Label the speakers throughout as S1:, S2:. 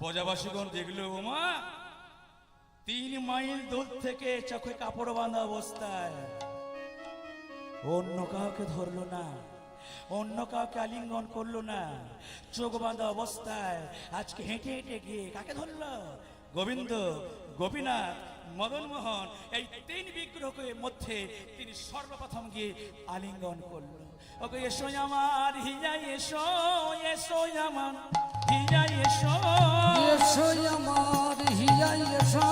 S1: প্রজাবাসীগণ দেখল ওমা তিন মাইল দূর থেকে চোখে কাপড় বাঁধা অবস্থায়। অন্য কাউকে ধরলো না, অন্য কাউকে আলিঙ্গন করল না, চোখ বাঁধা অবস্থায় আজকে হেঁটে হেঁটে গিয়ে কাকে ধরলো? গোবিন্দ, গোপীনাথ মদন মোহন এই তিন বিগ্রহের মধ্যে তিনি সর্বপ্রথম গিয়ে আলিঙ্গন করল। ওকে এসো আমার হিজাই এসো এসো আমার হিজাই এসো।
S2: এসো আমার এসো এসো।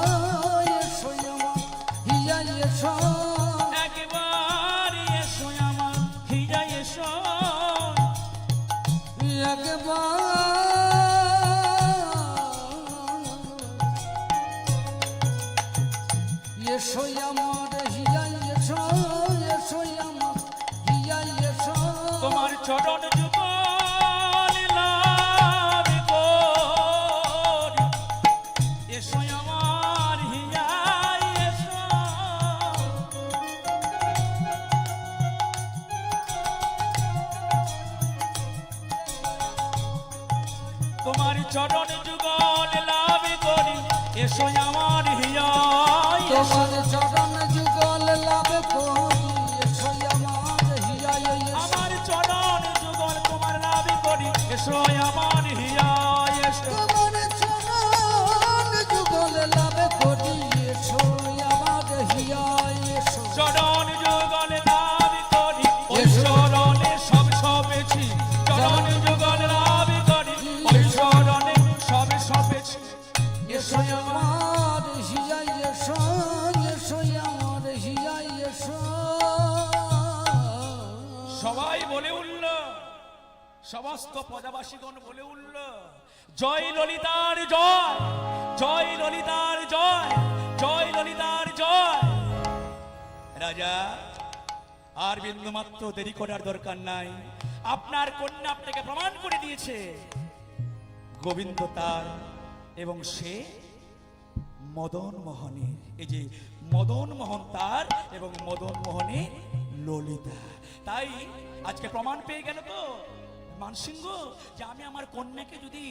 S1: জয় ললিতার জয় জয় ললিতার জয় জয় ললিতার জয়। রাজা, আর বিন্দু মাত্র দেরি করার দরকার নাই। আপনার কন্যা আপনাকে প্রমাণ করে দিয়েছে। গোবিন্দ তার এবং সে মদন মোহনের এই যে মদন মোহন তার এবং মদন মোহনে ললিতা। তাই আজকে প্রমাণ পেয়ে গেল তো? মানসিংহ, যে আমি আমার কন্যাকে যদি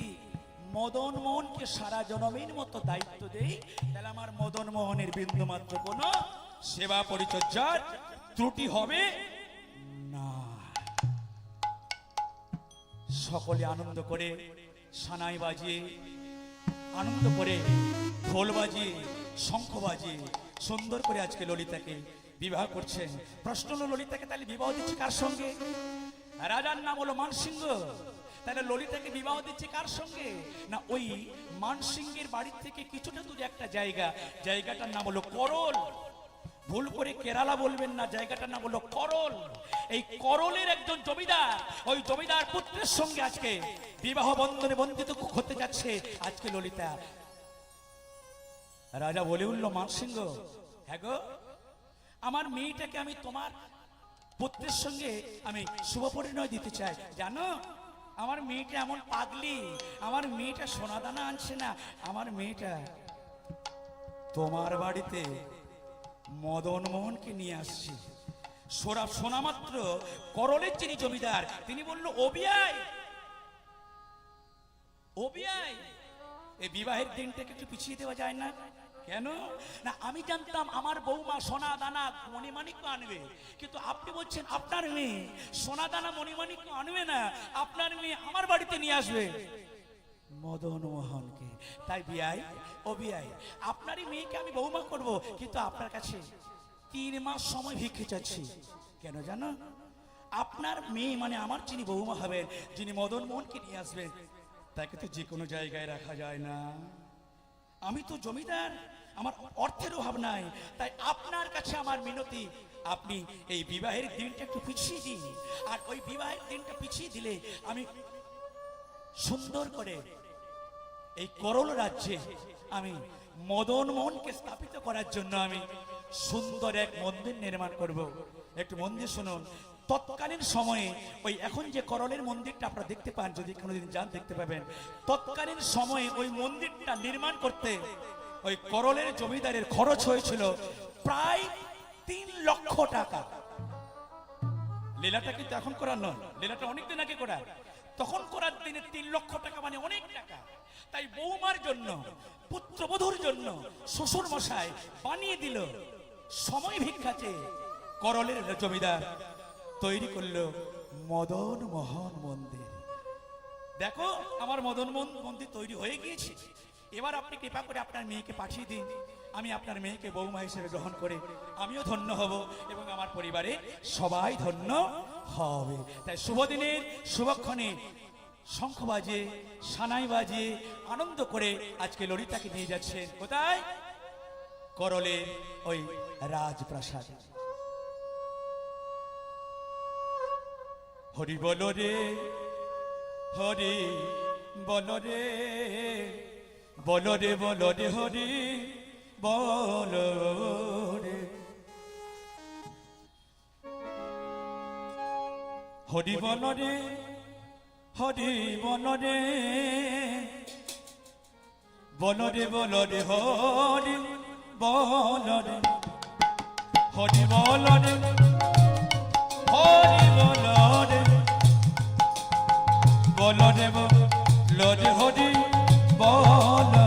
S1: মদন মোহনকে সারা জনমের মতো দায়িত্ব দেই, তাহলে আমার মদন মোহনের বিন্দু মাত্র কোনো সেবা পরিচর্যার ত্রুটি হবে না। সকলে আনন্দ করে সানাই বাজিয়ে, আনন্দ করে ঢোল বাজিয়ে, শঙ্খ বাজিয়ে, সুন্দর করে আজকে ললিতাকে বিবাহ করছেন। প্রশ্ন হলো, ললিতাকে তাহলে বিবাহ দিচ্ছে কার সঙ্গে? রাজার নাম হলো মানসিংহ। তাহলে ললিতাকে বিবাহ দিচ্ছে কার সঙ্গে? না ওই মানসিংহের বাড়ির থেকে কিছুটা দূরে একটা জায়গা। জায়গাটার নাম হলো করল। ভুল করে কেরালা বলবেন না, জায়গাটার নাম হলো করল। এই করলের একজন জমিদার, ওই জমিদার পুত্রের সঙ্গে আজকে বিবাহ বন্ধনে বন্ধিত হতে যাচ্ছে আজকে ললিতা। রাজা বলে উঠল, মানসিংহ হ্যাঁ গো, আমার মেয়েটাকে আমি তোমার পুত্রের সঙ্গে আমি শুভ পরিণয় দিতে চাই। জানো আমার মেয়েটা এমন পাগলি, আমার মেয়েটা সোনাদানা আনছে না, আমার মেয়েটা তোমার বাড়িতে মদন মোহনকে নিয়ে আসছি। সোরা সোনা মাত্র করলের যিনি জমিদার, তিনি বলল ওবিআই ওবিআই এই বিবাহের দিনটাকে একটু পিছিয়ে দেওয়া যায় না? কেন? না, আমি জানতাম আমার বৌমা সোনা দানা মণিমাণিক্য আনবে। কিন্তু আপনি বলছেন আপনার মেয়ে সোনা দানা মণিমাণিক্য আনবে না, আপনার মেয়ে আমার বাড়িতে নিয়ে আসবে। মদন মোহনকে। তাই বিয়াই ও বিয়াই আপনারই মেয়েকে আমি বৌমা করব, কিন্তু আপনার কাছে তিন মাস সময় ভিক্ষে চাচ্ছি। কেন জানো? আপনার মেয়ে মানে আমার যিনি বৌমা হবেন, যিনি মদন মোহনকে নিয়ে আসবেন, তাকে তো যে কোনো জায়গায় রাখা যায় না। আমি তো জমিদার, আমার অর্থের অভাব নাই, তাই আপনার কাছে আমার মিনতি। আপনি এই বিবাহের দিনটা একটু পিছিয়ে দিন, আর ওই বিবাহের দিনটা পিছিয়ে দিলে আমি সুন্দর করে এই করল রাজ্যে আমি মদন মোহনকে স্থাপিত করার জন্য আমি সুন্দর এক মন্দির নির্মাণ করব। একটু মন্দির শুনুন তৎকালীন সময়ে, ওই এখন যে করলের মন্দিরটা আপনারা দেখতে পান, যদি কোনোদিন যান দেখতে পাবেন, তৎকালীন সময়ে ওই মন্দিরটা নির্মাণ করতে ওই করলের জমিদারের খরচ হয়েছিল প্রায় তিন লক্ষ টাকা। লীলাটা কিন্তু এখন করার নয়, লীলাটা অনেক দিন আগে করা। তখন করার দিনে তিন লক্ষ টাকা মানে অনেক টাকা। তাই বৌমার জন্য, পুত্রবধূর জন্য শ্বশুর মশাই বানিয়ে দিল সময় ভিক্ষাতে করলের জমিদার। তৈরি করল মদন মোহন মন্দির। দেখো, আমার মদন মোহন মন্দির তৈরি হয়ে গিয়েছে। এবার আপনি কৃপা করে আপনার মেয়েকে পাঠিয়ে দিন। আমি আপনার মেয়েকে বৌমা হিসেবে গ্রহণ করে আমিও ধন্য হব এবং আমার পরিবারে সবাই ধন্য হবে। তাই শুভ দিনের শুভক্ষণে শঙ্খ বাজে সানাই বাজে আনন্দ করে আজকে ললিতাকে নিয়ে যাচ্ছেন। কোথায়? করলে ওই রাজপ্রাসাদ। হরি বল রে, হরি বল রে বল রে বল রে, হরি বল রে। হরি বল রে, হরি বল রে বল রে বল রে, হরি বল রে। হরি বল রে, হরি বল রে। বল রে বল রে হরি বল।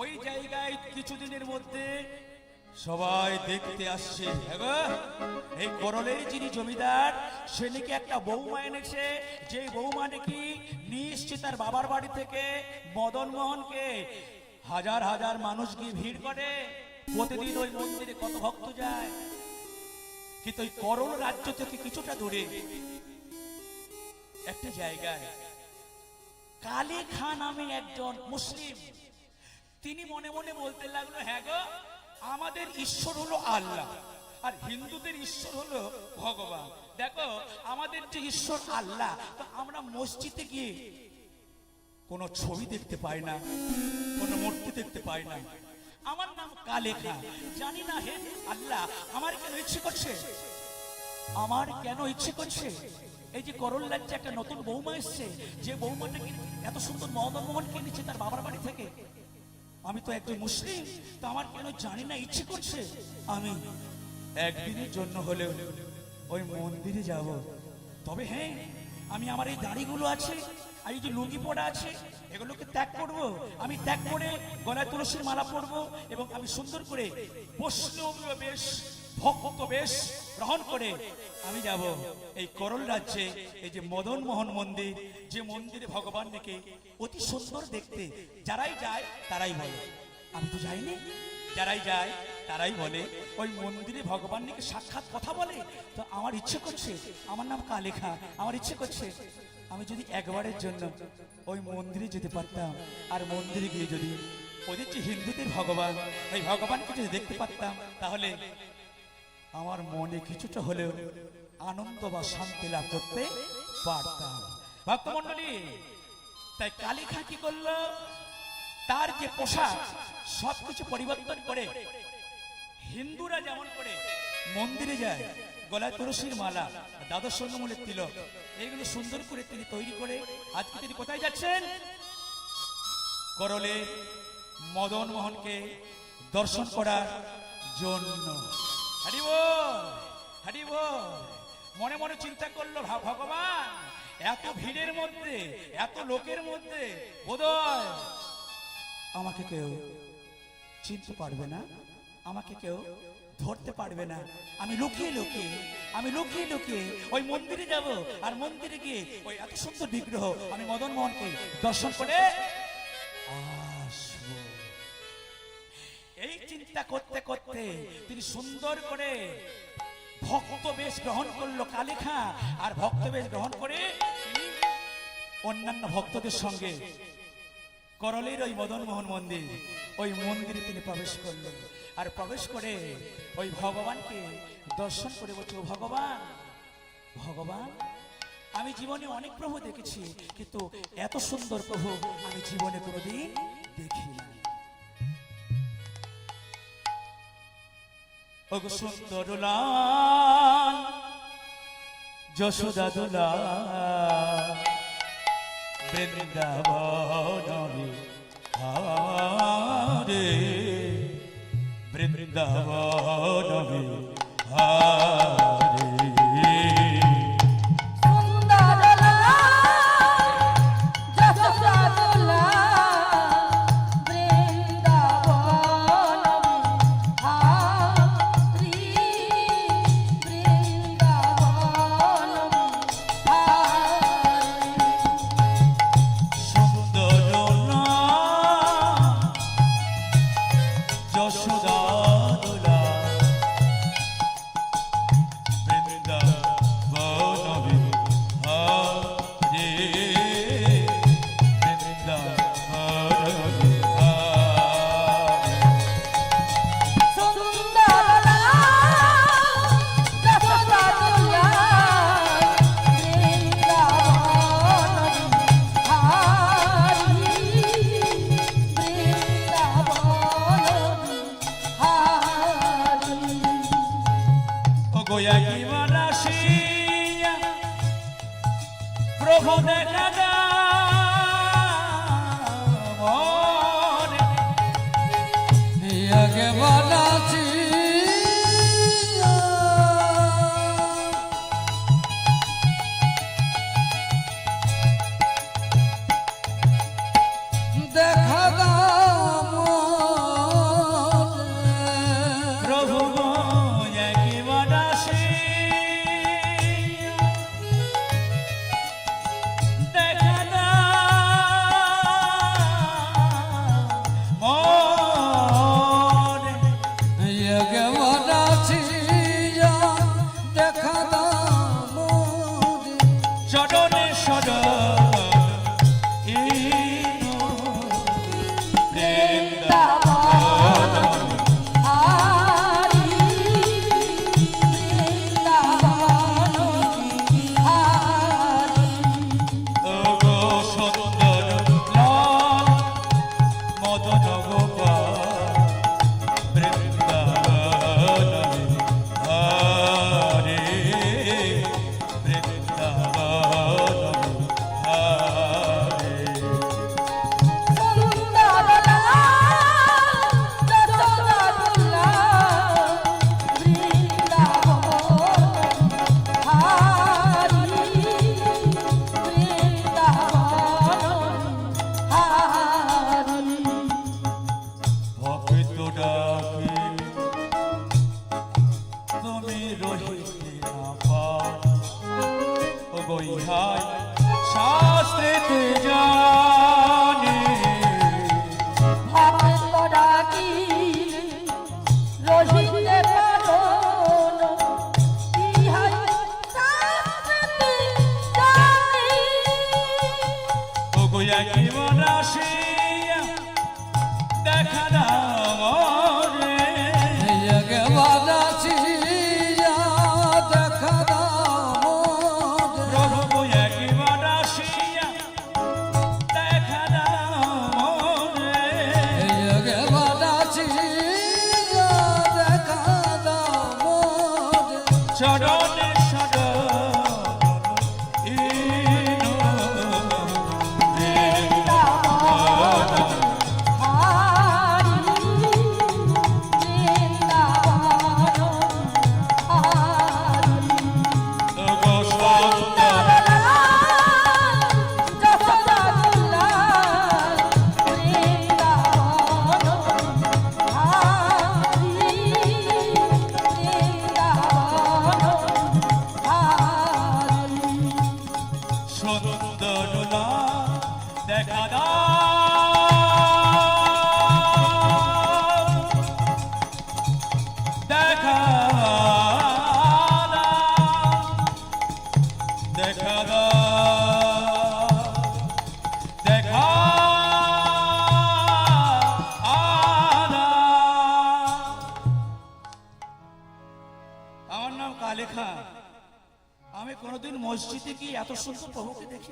S1: ওই জায়গায় কিছুদিনের মধ্যে সবাই দেখতে আসছে। এই করলের যিনি জমিদার, সে নাকি একটা বৌমা এনেছে। যে বৌমা নাকি নিয়ে তার বাবার বাড়ি থেকে মদন মোহনকে হাজার হাজার মানুষ গিয়ে ভিড় করে। প্রতিদিন ওই মন্দিরে কত ভক্ত যায়। কিন্তু ওই করল রাজ্য থেকে কিছুটা দূরে। একটা জায়গায় কালে খান নামে একজন মুসলিম তিনি মনে মনে বলতে লাগল হ্যাঁ গো, আমাদের ঈশ্বর হলো আল্লাহ, আর হিন্দুদের ঈশ্বর হলো ভগবান। দেখো, আমাদের যে ঈশ্বর আল্লাহ, তো আমরা মসজিদে গিয়ে কোনো ছবি দেখতে পাই না, কোনো মূর্তি দেখতে পাই না। আমার নাম কালেখা, জানি না হে আল্লাহ, আমার কেন ইচ্ছে করছে? আমার কেন ইচ্ছে করছে? এই যে করল রাজ্যে একটা নতুন বৌমা এসছে, যে বৌমাটা এত সুন্দর মদন মোহন কিনেছে তার বাবার বাড়ি থেকে আমি তো একজন মুসলিম, তো আমার কেন জানি না, ইচ্ছে করছে আমি একদিনের জন্য হলেও ওই মন্দিরে যাব। তবে হ্যাঁ আমি আমার এই দাড়িগুলো আছে, আর এই যে লুঙ্গি পড়া আছে, এগুলোকে ত্যাগ করব। আমি ত্যাগ করে গলায় তুলসীর মালা পরব এবং আমি সুন্দর করে বৈষ্ণবীয় বেশ ভক্ত বেশ গ্রহণ করে আমি যাব এই করল রাজ্যে, এই যে মদন মোহন মন্দির, যে মন্দিরে ভগবান নাকি অতি সুন্দর দেখতে, যারাই যায় তারাই বলে। আমি তো যাইনি। যারাই যায় তারাই বলে। ওই মন্দিরে ভগবান নাকি সাক্ষাৎ কথা বলে? তো আমার ইচ্ছে করছে, আমার নাম কালেখা, আমার ইচ্ছে করছে, আমি যদি একবারের জন্য ওই মন্দিরে যেতে পারতাম, আর মন্দিরে গিয়ে যদি ওদের যে হিন্দুদের ভগবান, ওই ভগবানকে যদি দেখতে পারতাম, তাহলে আমার মনে কিছুটা হলেও আনন্দ বা শান্তি লাভ করতে পারতাম। ভক্তমন্ডলী তাই কালী খা কি করল? তার যে পোশাক, সবকিছু পরিবর্তন করে হিন্দুরা যেমন করে মন্দিরে যায়, গলায় তুলসীর মালা, দ্বাদশ সঙ্গমূলের তিলক, এইগুলো সুন্দর করে তিনি তৈরি করে আজকে তিনি কোথায় যাচ্ছেন? করলে মদন মোহনকে দর্শন করার জন্য। হারিব হারিব মনে মনে চিন্তা করল ভগবান, এত ভিড়ের মধ্যে, এত লোকের মধ্যে আমাকে কেউ চিনতে পারবে না, আমাকে কেউ ধরতে পারবে না। আমি লুকিয়ে লুকিয়ে, আমি লুকিয়ে লুকিয়ে ওই মন্দিরে যাব, আর মন্দিরে গিয়ে ওই এত সুন্দর বিগ্রহ, আমি মদন মোহনকে দর্শন করে চিন্তা করতে করতে তিনি সুন্দর করে ভক্ত বেশ গ্রহণ করল কালিখা, আর ভক্ত বেশ গ্রহণ করে অন্যান্য ভক্তদের সঙ্গে করলের ওই মদন মোহন মন্দির, ওই মন্দিরে তিনি প্রবেশ করলেন। আর প্রবেশ করে ওই ভগবানকে দর্শন করে বলছে, "ও ভগবান ভগবান, আমি জীবনে অনেক প্রভু দেখেছি, কিন্তু এত সুন্দর প্রভু আমি জীবনে কোনোদিন দেখি ওগো সুন্দর লাল যশোদা দুলা বৃন্দাবন হারে বৃন্দাবন হারে।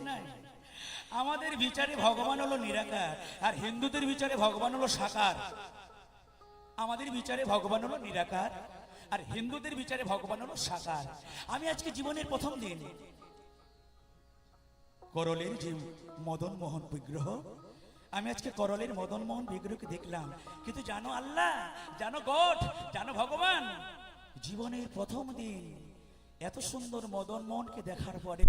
S1: নাই। আমাদের বিচারে ভগবান হলো নিরাকার, আর হিন্দুদের বিচারে ভগবান হলো সাকার। আমাদের বিচারে ভগবান হলো নিরাকার, আর হিন্দুদের বিচারে ভগবান হলো সাকার। আমি আজকে জীবনের প্রথম দিন। করলের যে মদন মোহন বিগ্রহ, আমি আজকে করলের মদন মোহন বিগ্রহকে দেখলাম। কিন্তু জানো আল্লাহ, জানো গড, জানো ভগবান, জীবনের প্রথম দিন এত সুন্দর মদন মোহনকে দেখার পরে